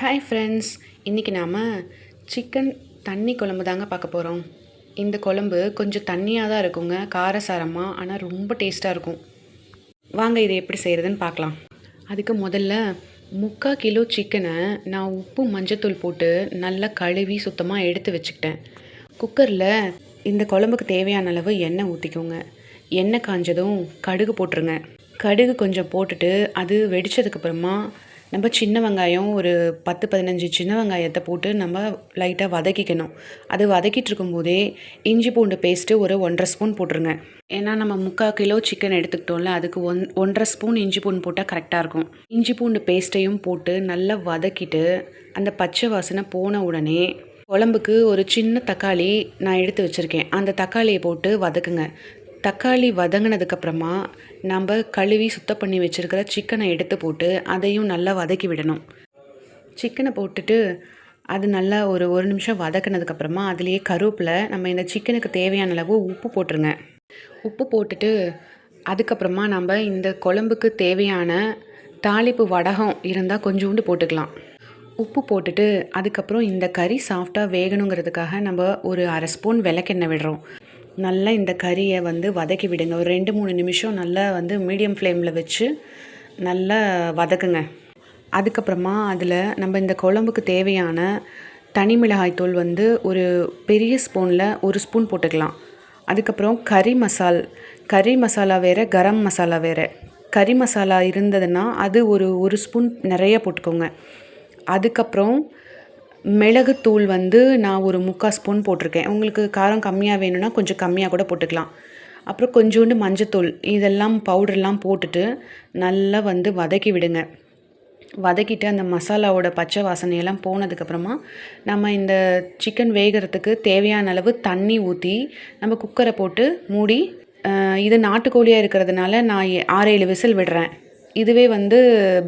Hi friends இன்றைக்கி நாம் chicken தண்ணி குழம்பு தாங்க பார்க்க போகிறோம் இந்த குழம்பு கொஞ்சம் தண்ணியாக தான் இருக்குங்க. காரசாரமாக ஆனால் ரொம்ப டேஸ்ட்டாக இருக்கும். வாங்க இதை எப்படி செய்கிறதுன்னு பார்க்கலாம். அதுக்கு முதல்ல முக்கால் கிலோ சிக்கனை நான் உப்பு மஞ்சத்தூள் போட்டு நல்லா கழுவி சுத்தமாக எடுத்து வச்சுக்கிட்டேன். குக்கரில் இந்த குழம்புக்கு தேவையான அளவு எண்ணெய் ஊற்றிக்கோங்க எண்ணெய் காஞ்சதும் கடுகு போட்டுருங்க. கடுகு கொஞ்சம் போட்டுட்டு அது வெடித்ததுக்கப்புறமா நம்ம சின்ன வெங்காயம் ஒரு பத்து பதினஞ்சு சின்ன வெங்காயத்தை போட்டு நம்ம லைட்டாக வதக்கிக்கணும். அது வதக்கிட்டு இருக்கும்போதே இஞ்சி பூண்டு பேஸ்ட்டு ஒரு ஒன்றரை ஸ்பூன் போட்டுருங்க. ஏன்னா நம்ம முக்கால் கிலோ சிக்கன் எடுத்துக்கிட்டோம்ல அதுக்கு ஒன் ஒன்றரை ஸ்பூன் இஞ்சி பூண்டு போட்டால் கரெக்டாக இருக்கும். இஞ்சி பூண்டு பேஸ்ட்டையும் போட்டு நல்லா வதக்கிட்டு அந்த பச்சை வாசனை போன உடனே குழம்புக்கு ஒரு சின்ன தக்காளி நான் எடுத்து வச்சுருக்கேன். அந்த தக்காளியை போட்டு வதக்குங்க. தக்காளி வதங்கினதுக்கப்புறமா நம்ம கழுவி சுத்தம் பண்ணி வச்சுருக்கிற சிக்கனை எடுத்து போட்டு அதையும் நல்லா வதக்கி விடணும். சிக்கனை போட்டுட்டு அது நல்லா ஒரு ஒரு நிமிஷம் வதக்கினதுக்கப்புறமா அதுலேயே கருவேப்பில் நம்ம இந்த சிக்கனுக்கு தேவையான அளவு உப்பு போட்டுருங்க. உப்பு போட்டுட்டு அதுக்கப்புறமா நம்ம இந்த குழம்புக்கு தேவையான தாளிப்பு வடகம் இருந்தால் கொஞ்சோண்டு போட்டுக்கலாம். உப்பு போட்டுட்டு அதுக்கப்புறம் இந்த கறி சாஃப்டாக வேகணுங்கிறதுக்காக நம்ம ஒரு அரை ஸ்பூன் விளக்கெண்ணெய் விடுறோம். நல்லா இந்த கறியை வந்து வதக்கி விடுங்க. ஒரு ரெண்டு மூணு நிமிஷம் நல்லா வந்து மீடியம் ஃப்ளேமில் வச்சு நல்லா வதக்குங்க. அதுக்கப்புறமா அதில் நம்ம இந்த குழம்புக்கு தேவையான தனி மிளகாய் தூள் வந்து ஒரு பெரிய ஸ்பூனில் ஒரு ஸ்பூன் போட்டுக்கலாம். அதுக்கப்புறம் கறி மசால் கறி மசாலா வேறு கரம் மசாலா வேறு. கறி மசாலா இருந்ததுன்னா அது ஒரு ஒரு ஸ்பூன் நிறைய போட்டுக்கோங்க. அதுக்கப்புறம் மிளகுத்தூள் வந்து நான் ஒரு முக்கால் ஸ்பூன் போட்டிருக்கேன். உங்களுக்கு காரம் கம்மியாக வேணும்னா கொஞ்சம் கம்மியாக கூட போட்டுக்கலாம். அப்புறம் கொஞ்சோண்டு மஞ்சத்தூள் இதெல்லாம் பவுடர்லாம் போட்டுட்டு நல்லா வந்து வதக்கி விடுங்க. வதக்கிட்டு அந்த மசாலாவோட பச்சை வாசனையெல்லாம் போனதுக்கப்புறமா நம்ம இந்த சிக்கன் வேகிறதுக்கு தேவையான அளவு தண்ணி ஊற்றி நம்ம குக்கரை போட்டு மூடி இது நாட்டுக்கோழியாக இருக்கிறதுனால நான் ஆறு ஏழு விசில் விடுறேன். இதுவே வந்து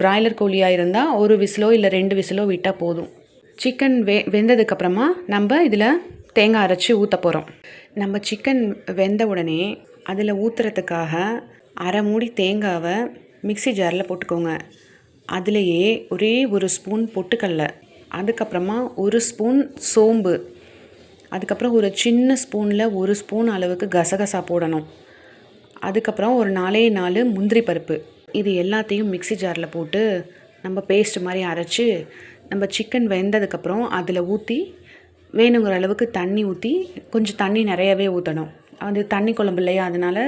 பிராய்லர் கோழியாக இருந்தால் ஒரு விசிலோ இல்லை ரெண்டு விசிலோ விட்டால் போதும். சிக்கன் வெ வெந்ததுக்கப்புறமா நம்ம இதில் தேங்காய் அரைச்சி ஊற்ற போகிறோம் நம்ம சிக்கன் வெந்த உடனே அதில் ஊற்றுறதுக்காக அரை மூடி தேங்காவை மிக்சி ஜாரில் போட்டுக்கோங்க. அதுலேயே ஒரே ஒரு ஸ்பூன் பொட்டுக்கடல அதுக்கப்புறமா ஒரு ஸ்பூன் சோம்பு அதுக்கப்புறம் ஒரு சின்ன ஸ்பூனில் ஒரு ஸ்பூன் அளவுக்கு கசகசா போடணும். அதுக்கப்புறம் ஒரு நாலே நாலு முந்திரி பருப்பு. இது எல்லாத்தையும் மிக்சி ஜாரில் போட்டு நம்ம பேஸ்ட் மாதிரி அரைச்சி நம்ம சிக்கன் வெந்ததுக்கப்புறம் அதில் ஊற்றி வேணுங்கிற அளவுக்கு தண்ணி ஊற்றி கொஞ்சம் தண்ணி நிறையவே ஊற்றணும் அது தண்ணி குழம்பு இல்லையா? அதனால்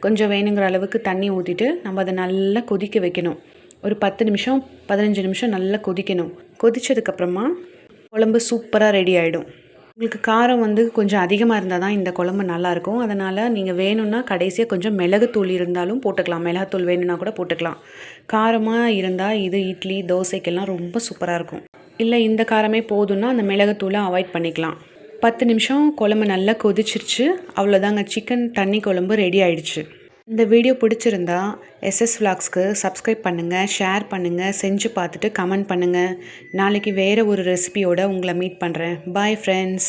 கொஞ்சம் வேணுங்கிற அளவுக்கு தண்ணி ஊற்றிட்டு நம்ம அதை நல்லா கொதிக்க வைக்கணும். ஒரு பத்து நிமிஷம் பதினஞ்சு நிமிஷம் நல்லா கொதிக்கணும். கொதித்ததுக்கப்புறமா குழம்பு சூப்பராக ரெடி ஆகிடும் உங்களுக்கு காரம் வந்து கொஞ்சம் அதிகமாக இருந்தால் தான் இந்த குழம்பு நல்லாயிருக்கும் அதனால் நீங்கள் வேணும்னா கடைசியாக கொஞ்சம் மிளகுத்தூள் இருந்தாலும் போட்டுக்கலாம். மிளகாத்தூள் வேணும்னா கூட போட்டுக்கலாம். காரமாக இருந்தால் இது இட்லி தோசைக்கெல்லாம் ரொம்ப சூப்பராக இருக்கும். இல்லை இந்த காரமே போதும்னா அந்த மிளகுத்தூளை அவாய்ட் பண்ணிக்கலாம். பத்து நிமிஷம் குழம்பு நல்லா கொதிச்சிருச்சு. அவ்வளோதாங்க சிக்கன் தண்ணி குழம்பு ரெடி ஆயிடுச்சு. இந்த வீடியோ பிடிச்சிருந்தா எஸ்எஸ் விளாக்ஸ்க்கு சப்ஸ்கிரைப் பண்ணுங்கள் ஷேர் பண்ணுங்கள் செஞ்சு பார்த்துட்டு கமெண்ட் பண்ணுங்கள் நாளைக்கு வேறு ஒரு ரெசிபியோடு உங்களை மீட் பண்ணுறேன் பாய் ஃப்ரெண்ட்ஸ்